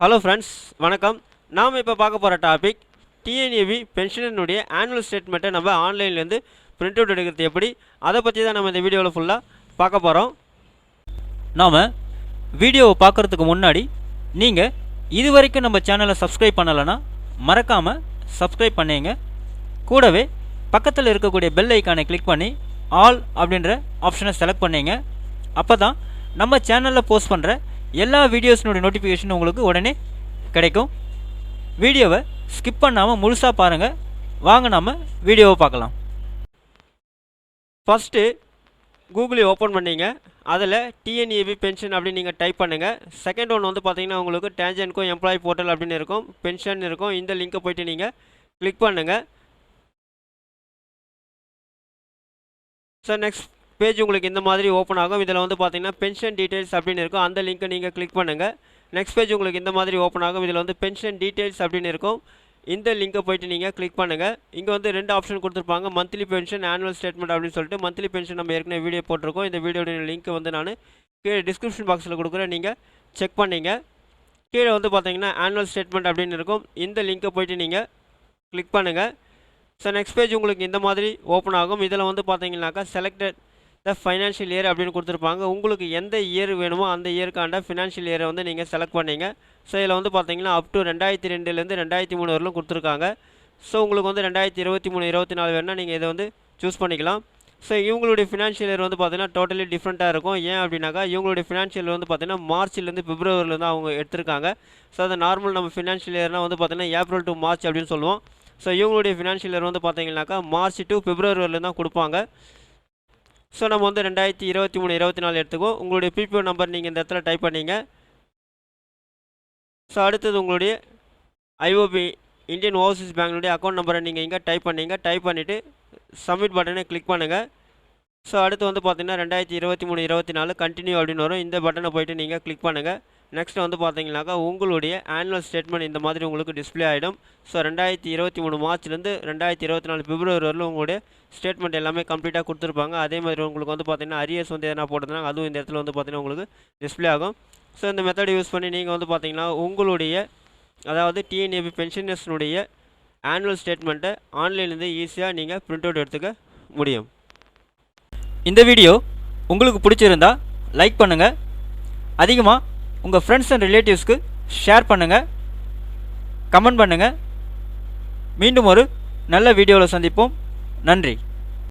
Hello friends வணக்கம். நாம் இப்போ பார்க்க போகிற டாபிக் டிஎன்ஏவி பென்ஷனனுடைய ஆனுவல் ஸ்டேட்மெண்ட்டை நம்ம ஆன்லைன்லேருந்து பிரிண்ட் அவுட் எடுக்கிறது எப்படி? அதை பற்றி தான் நம்ம இந்த வீடியோவில் ஃபுல்லாக பார்க்க போகிறோம் நாம் வீடியோவை பார்க்குறதுக்கு முன்னாடி நீங்கள் இது வரைக்கும் நம்ம சேனலை சப்ஸ்கிரைப் பண்ணலைன்னா மறக்காமல் சப்ஸ்கிரைப் பண்ணிங்க. கூடவே பக்கத்தில் இருக்கக்கூடிய பெல் ஐக்கானை கிளிக் பண்ணி ஆல் அப்படின்ற ஆப்ஷனை செலக்ட் பண்ணீங்க. அப்போ தான் நம்ம சேனலில் போஸ்ட் பண்ணுற எல்லா வீடியோஸினுடைய நோட்டிஃபிகேஷன் உங்களுக்கு உடனே கிடைக்கும். வீடியோவை ஸ்கிப் பண்ணாமல் முழுசாக பாருங்கள் வாங்க நாம் வீடியோவை பார்க்கலாம். ஃபஸ்ட்டு கூகுளை ஓப்பன் பண்ணிங்க. அதில் டிஎன்ஏபி பென்ஷன் அப்படின்னு நீங்கள் டைப் பண்ணுங்கள் செகண்ட் ஒன் வந்து பார்த்தீங்கன்னா உங்களுக்கு டேஞ்சன்கோ எம்ப்ளாயி போர்ட்டல் அப்படின்னு இருக்கும். பென்ஷன் இருக்கும். இந்த லிங்கை போய்ட்டு நீங்கள் கிளிக் பண்ணுங்கள் சார் நெக்ஸ்ட் பேஜ் உங்களுக்கு இந்த மாதிரி ஓப்பன் ஆகும். இதில் வந்து பார்த்தீங்கன்னா பென்ஷன் டீட்டெயில்ஸ் அப்படின்னு இருக்கும். அந்த லிங்க்கை நீங்கள் கிளிக் பண்ணுங்கள் நெக்ஸ்ட் பேஜ் உங்களுக்கு இந்த மாதிரி ஓப்பன் ஆகும். இதில் வந்து பென்ஷன் டீட்டெயில்ஸ் அப்படின்னு இருக்கும். இந்த லிங்கை போயிட்டு நீங்கள் கிளிக் பண்ணுங்கள் இங்கே வந்து ரெண்டு ஆப்ஷன் கொடுத்துருப்பாங்க. மந்த்லி பென்ஷன் ஆனுவல் ஸ்டேட்மெண்ட் அப்படின்னு சொல்லிட்டு மந்த்லி பென்ஷன் நம்ம ஏற்கனவே வீடியோ போட்டிருக்கோம். இந்த வீடியோடைய லிங்க் வந்து நான் கீழே டிஸ்கிரிப்ஷன் பாக்ஸில் கொடுக்குறேன். நீங்கள் செக் பண்ணிங்க. கீழே வந்து பார்த்தீங்கன்னா ஆனுவல் ஸ்டேட்மெண்ட் அப்படின்னு இருக்கும். இந்த லிங்க்கை போயிட்டு நீங்கள் கிளிக் பண்ணுங்கள் ஸோ நெக்ஸ்ட் பேஜ் உங்களுக்கு இந்த மாதிரி ஓப்பன் ஆகும். இதில் வந்து பார்த்தீங்கன்னாக்கா செலக்டட் த ஃபைனான்ஷியல் இயர் அப்படின்னு கொடுத்துருப்பாங்க. உங்களுக்கு எந்த இயர் வேணுமோ அந்த இயருக்காண்ட ஃபினான்ஷியல் இயரை வந்து நீங்கள் செலக்ட் பண்ணீங்க. ஸோ இதில் வந்து பார்த்தீங்கன்னா அப் டு ரெண்டாயிரத்தி ரெண்டுலேருந்து ரெண்டாயிரத்தி மூணு வரலும் கொடுத்துருக்காங்க. ஸோ உங்களுக்கு வந்து ரெண்டாயிரத்தி இருபத்தி மூணு இருபத்தி நாலு வேணால் நீங்கள் இதை வந்து சூஸ் பண்ணிக்கலாம். ஸோ இவங்களுடைய ஃபினான்ஷியல் இயர் வந்து பார்த்தீங்கன்னா டோட்டலி டிஃப்ரெண்ட்டாக இருக்கும். ஏன் அப்படின்னாக்கா இவங்களுடைய ஃபினான்ஷியல் வந்து பார்த்தீங்கன்னா மார்ச்லேருந்து பிப்ரவரிலேருந்து அவங்க எடுத்திருக்காங்க. ஸோ அதை நார்மல் நம்ம ஃபினான்ஷியல் இயர்னால் வந்து பார்த்தீங்கன்னா ஏப்ரல் டு மார்ச் அப்படின்னு சொல்லுவோம். ஸோ இவங்களுடைய ஃபினான்ஷியல் இயர் வந்து பார்த்தீங்கன்னாக்கா மார்ச் டு பிப்ரவரி தான் கொடுப்பாங்க. ஸோ நம்ம வந்து ரெண்டாயிரத்தி இருபத்தி மூணு இருபத்தி நாலு எடுத்துக்கோம் உங்களுடைய பிபிஓ நம்பர் நீங்கள் இந்த இடத்துல டைப் பண்ணிங்க. ஸோ அடுத்தது உங்களுடைய ஐஓபி இந்தியன் ஓவர்சீஸ் பேங்க்னுடைய அக்கௌண்ட் நம்பரை நீங்கள் இங்கே டைப் பண்ணிங்க. டைப் பண்ணிவிட்டு சப்மிட் பட்டனை கிளிக் பண்ணுங்கள் ஸோ அடுத்து வந்து பார்த்தீங்கன்னா ரெண்டாயிரத்தி இருபத்தி மூணு இருபத்தி நாலு கண்டினியூ அப்படின்னு வரும். இந்த பட்டனை போயிட்டு நீங்கள் கிளிக் பண்ணுங்கள் நெக்ஸ்ட் வந்து பார்த்தீங்கன்னாக்கா உங்களுடைய ஆனுவல் ஸ்டேட்மெண்ட் இந்த மாதிரி உங்களுக்கு டிஸ்ப்ளே ஆகிடும் ஸோ ரெண்டாயிரத்தி இருபத்தி மூணு மார்ச்லேருந்து ரெண்டாயிரத்தி இருபத்தி நாலு பிப்ரவரி வரலும் உங்களுடைய ஸ்டேட்மெண்ட் எல்லாமே கம்ப்ளீட்டாக கொடுத்துருப்பாங்க. அதே மாதிரி உங்களுக்கு வந்து பார்த்தீங்கன்னா அரியர்ஸ் வந்து எதனா போட்டதுனா அதுவும் இந்த இடத்துல வந்து பார்த்தீங்கன்னா உங்களுக்கு டிஸ்ப்ளே ஆகும். ஸோ இந்த மெத்தட் யூஸ் பண்ணி நீங்கள் வந்து பார்த்தீங்கன்னா உங்களுடைய அதாவது டிஎன்ஏபி பென்ஷனர்ஸ்னுடைய ஆனுவல் ஸ்டேட்மெண்ட்டை ஆன்லைன்லேருந்து ஈஸியாக நீங்கள் பிரிண்ட் அவுட் எடுத்துக்க முடியும். இந்த வீடியோ உங்களுக்கு பிடிச்சிருந்தா லைக் பண்ணுங்கள் அதிகமாக உங்கள் ஃப்ரெண்ட்ஸ் அண்ட் ரிலேட்டிவ்ஸ்க்கு ஷேர் பண்ணுங்கள் கமெண்ட் பண்ணுங்கள் மீண்டும் ஒரு நல்ல வீடியோவில் சந்திப்போம். நன்றி.